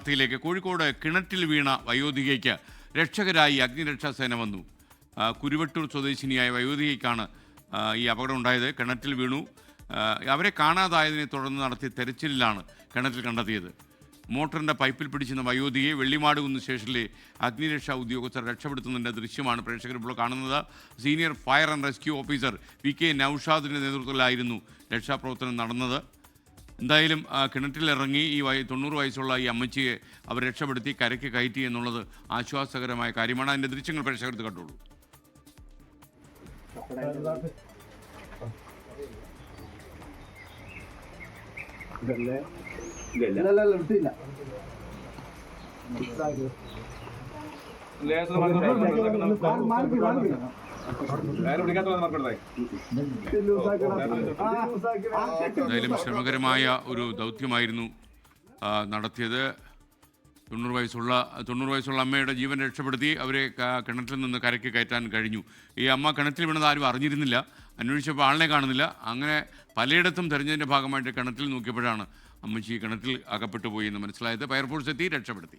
വാർത്തയിലേക്ക് കോഴിക്കോട് കിണറ്റിൽ വീണ വയോധികയ്ക്ക് രക്ഷകരായി അഗ്നിരക്ഷാ സേന വന്നു കുരുവട്ടൂർ സ്വദേശിനിയായ വയോധികയ്ക്കാണ് ഈ അപകടം ഉണ്ടായത്. കിണറ്റിൽ വീണു. അവരെ കാണാതായതിനെ തുടർന്ന് നടത്തിയ തെരച്ചിലിലാണ് കിണറ്റിൽ കണ്ടെത്തിയത്. മോട്ടറിന്റെ പൈപ്പിൽ പിടിച്ചിരുന്ന വയോധികയെ വെള്ളിമാട് കുന്ന് സ്റ്റേഷനിലെ അഗ്നിരക്ഷാ ഉദ്യോഗസ്ഥർ രക്ഷപ്പെടുത്തുന്നതിന്റെ ദൃശ്യമാണ് പ്രേക്ഷകർ ഇപ്പോൾ കാണുന്നത്. Senior fire and rescue officer V K നൌഷാദിന്റെ നേതൃത്വത്തിലായിരുന്നു രക്ഷാപ്രവർത്തനം നടന്നത്. എന്തായാലും ആ, കിണറ്റിലിറങ്ങി ഈ വയ തൊണ്ണൂറ് വയസ്സുള്ള ഈ അമ്മച്ചിയെ അവർ രക്ഷപ്പെടുത്തി കരയ്ക്ക് കയറ്റി എന്നുള്ളത് ആശ്വാസകരമായ കാര്യമാണ് അതിന്റെ ദൃശ്യങ്ങൾ പ്രേക്ഷകർക്ക് കണ്ടോളൂ ഇല്ലല്ല മാറ്റി മാറ്റി എന്തായാലും ശ്രമകരമായ ഒരു ദൗത്യമായിരുന്നു നടത്തിയത്. തൊണ്ണൂറ് വയസ്സുള്ള തൊണ്ണൂറ് വയസ്സുള്ള അമ്മയുടെ ജീവൻ രക്ഷപ്പെടുത്തി അവരെ കിണറ്റിൽ നിന്ന് കരയ്ക്ക് കയറ്റാൻ കഴിഞ്ഞു. ഈ അമ്മ കിണറ്റിൽ വീണത് ആരും അറിഞ്ഞിരുന്നില്ല അന്വേഷിച്ചപ്പോൾ ആളിനെ കാണുന്നില്ല. അങ്ങനെ പലയിടത്തും തെരഞ്ഞതിന്റെ ഭാഗമായിട്ട് കിണറ്റിൽ നോക്കിയപ്പോഴാണ് അമ്മച്ചി കിണറ്റിൽ അകപ്പെട്ടു പോയി എന്ന് മനസ്സിലായത്. ഫയർഫോഴ്സ് എത്തി രക്ഷപ്പെടുത്തി.